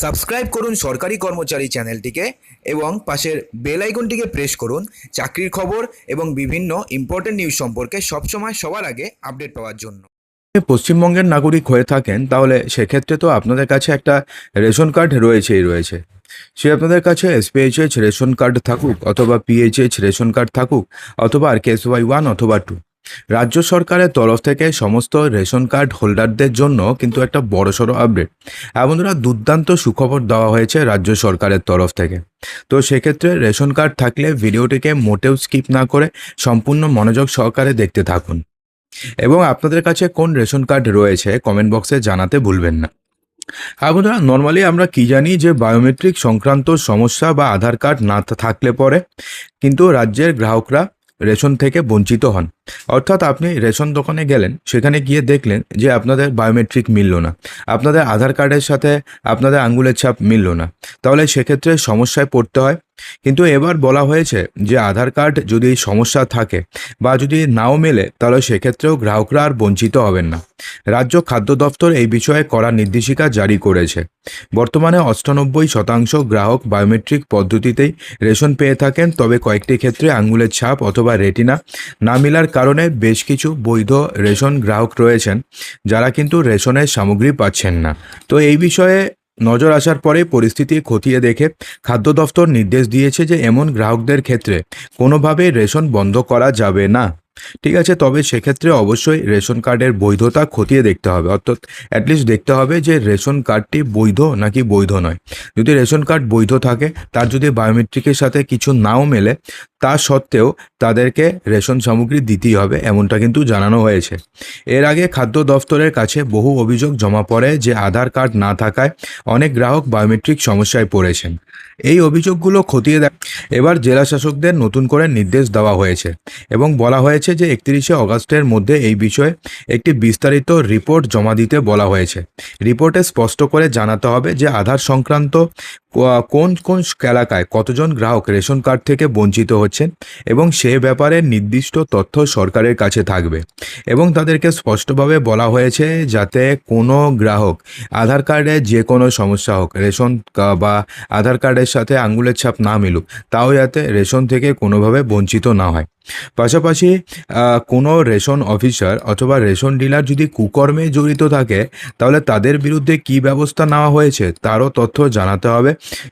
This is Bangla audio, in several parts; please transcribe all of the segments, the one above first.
সাবস্ক্রাইব করুন সরকারি কর্মচারী চ্যানেলটিকে এবং পাশের বেল আইকনটিকে প্রেস করুন, চাকরির খবর এবং বিভিন্ন ইম্পর্টেন্ট নিউজ সম্পর্কে সবসময় সবার আগে আপডেট পাওয়ার জন্য। পশ্চিমবঙ্গের নাগরিক হয়ে থাকেন, তাহলে সেক্ষেত্রে তো আপনাদের কাছে একটা রেশন কার্ড রয়েছেই রয়েছে। সে আপনাদের কাছে এসপিএইচএইচ রেশন কার্ড থাকুক অথবা পিএইচএইচ রেশন কার্ড থাকুক অথবা R K S Y one অথবা টু রাজ্য সরকারের তরফ থেকে সমস্ত রেশন কার্ড হোল্ডারদের জন্য কিন্তু একটা বড়সড় আপডেট এমনরা দুর্দান্ত সুখবর দেওয়া হয়েছে রাজ্য সরকারের তরফ থেকে। তো সেক্ষেত্রে রেশন কার্ড থাকলে ভিডিওটিকে মোটেও স্কিপ না করে সম্পূর্ণ মনোযোগ সহকারে দেখতে থাকুন। এবং আপনাদের কাছে কোন রেশন কার্ড রয়েছে কমেন্ট বক্সে জানাতে ভুলবেন না। হ্যাঁ বন্ধুরা নর্মালি আমরা কি জানি যে বায়োমেট্রিক সংক্রান্ত সমস্যা বা আধার কার্ড না থাকলে পরে কিন্তু রাজ্যের গ্রাহকরা রেশন থেকে বঞ্চিত হন। অর্থাৎ আপনি রেশন দোকানে গেলেন, সেখানে গিয়ে দেখলেন যে আপনাদের বায়োমেট্রিক মিলল না। আপনাদের আধার কার্ডের সাথে আপনাদের আঙ্গুলের ছাপ মিলল না। তাহলে সেক্ষেত্রে সমস্যায় পড়তে হয়। কিন্তু এবার বলা হয়েছে যে আধার কার্ড যদি সমস্যা থাকে বা যদি নাও মেলে, তাহলে সেক্ষেত্রেও গ্রাহকরা আর বঞ্চিত হবেন না। রাজ্য খাদ্য দপ্তর এই বিষয়ে কড়া নির্দেশিকা জারি করেছে। বর্তমানে অষ্টানব্বই শতাংশ গ্রাহক বায়োমেট্রিক পদ্ধতিতেই রেশন পেয়ে থাকেন, তবে কয়েকটি ক্ষেত্রে আঙ্গুলের ছাপ অথবা রেটিনা না মেলার কারণে বেশ কিছু বৈধ রেশন গ্রাহক রয়েছেন, যারা কিন্তু রেশনের সামগ্রী পাচ্ছেন না। তো এই বিষয়ে নজর আসার পরে পরিস্থিতি খতিয়ে দেখে খাদ্য দফতর নির্দেশ দিয়েছে যে এমন গ্রাহকদের ক্ষেত্রে কোনোভাবে রেশন বন্ধ করা যাবে না। ঠিক আছে, তবে সেক্ষেত্রে অবশ্যই রেশন কার্ডের বৈধতা খতিয়ে দেখতে হবে। অর্থাৎ অ্যাটলিস্ট দেখতে হবে যে রেশন কার্ডটি বৈধ নাকি বৈধ নয়। যদি রেশন কার্ড বৈধ থাকে, তার যদি বায়োমেট্রিকের সাথে কিছু নাও মেলে তা সত্ত্বেও তাদেরকে রেশন সামগ্রী দিতেই হবে, এমনটা কিন্তু জানানো হয়েছে। এর আগে খাদ্য দফতরের কাছে বহু অভিযোগ জমা পড়ে যে আধার কার্ড না থাকায় অনেক গ্রাহক বায়োমেট্রিক সমস্যায় পড়েছেন। এই অভিযোগগুলো খতিয়ে দেখ এবার জেলা শাসকদের নতুন করে নির্দেশ দেওয়া হয়েছে এবং বলা হয়েছে যে একত্রিশে অগস্টের মধ্যে এই বিষয়ে একটি বিস্তারিত রিপোর্ট জমা দিতে বলা হয়েছে। রিপোর্টে স্পষ্ট করে জানাতে হবে যে আধার সংক্রান্ত কোন কোন এলাকায় কতজন গ্রাহক রেশন কার্ড থেকে বঞ্চিত হচ্ছেন এবং সে ব্যাপারে নির্দিষ্ট তথ্য সরকারের কাছে থাকবে। এবং তাদেরকে স্পষ্টভাবে বলা হয়েছে যাতে কোনো গ্রাহক, আধার কার্ডে যে কোনো সমস্যা হোক, রেশন বা আধার কার্ডের সাথে আঙ্গুলের ছাপ না মিলুক, তাও যাতে রেশন থেকে কোনোভাবে বঞ্চিত না হয়। পাশাপাশি কোনো রেশন অফিসার অথবা রেশন ডিলার যদি কুকর্মে জড়িত থাকে, তাহলে তাদের বিরুদ্ধে কি ব্যবস্থা নেওয়া হয়েছে তারও তথ্য জানাতে হবে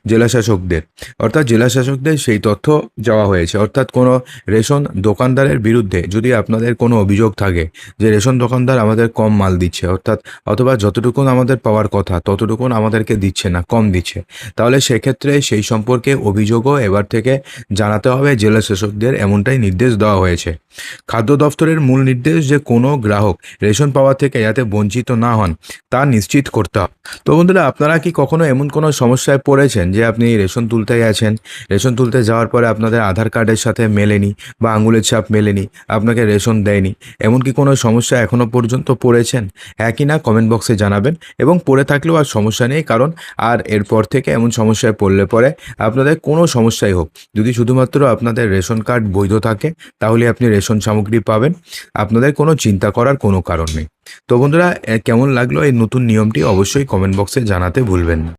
জেলাশাসকদের। অর্থাৎ জেলাশাসকদের সেই তথ্য যাওয়া হয়েছে। অর্থাৎ কোনো রেশন দোকানদারের বিরুদ্ধে যদি আপনাদের কোনো অভিযোগ থাকে যে রেশন দোকানদার আমাদের কম মাল দিচ্ছে, অর্থাৎ অথবা যতটুকুন আমাদের পাওয়ার কথা, ততটুকুন আমাদেরকে দিচ্ছে না, কম দিচ্ছে, তাহলে সেক্ষেত্রে সেই সম্পর্কে অভিযোগও এবার থেকে জানাতে হবে জেলা শাসকদের এমনটাই নির্দেশ দেওয়া হয়েছে। খাদ্য দফতরের মূল নির্দেশ যে কোনো গ্রাহক রেশন পাওয়া থেকে যাতে বঞ্চিত না হন, তা নিশ্চিত করতে হবে। তো বন্ধুরা, আপনারা কি কখনো এমন কোনো সমস্যায় পড়েছেন যে আপনি রেশন তুলতে গেছেন? রেশন তুলতে যাওয়ার পরে আপনাদের আধার কার্ডের সাথে মেলেনি বা আঙুলের ছাপ মেলেনি, আপনাকে রেশন দেয়নি, এমন কি কোনো সমস্যা এখনও পর্যন্ত পড়েছেন? হ্যাঁ কি না, কমেন্ট বক্সে জানাবেন এবং পড়ে থাকলেও আর সমস্যা নেই, কারণ আর এরপর থেকে এমন সমস্যায় পড়লে পরে আপনাদের কোনো সমস্যাই হোক। যদি শুধুমাত্র আপনাদের রেশন কার্ড বৈধ থাকে তাহলে আপনি রেশন সামগ্রী পাবেন। আপনাদের কোনো চিন্তা করার কোনো কারণ নেই। তো বন্ধুরা কেমন লাগল এই নতুন নিয়মটি অবশ্যই কমেন্ট বক্সে জানাতে ভুলবেন না।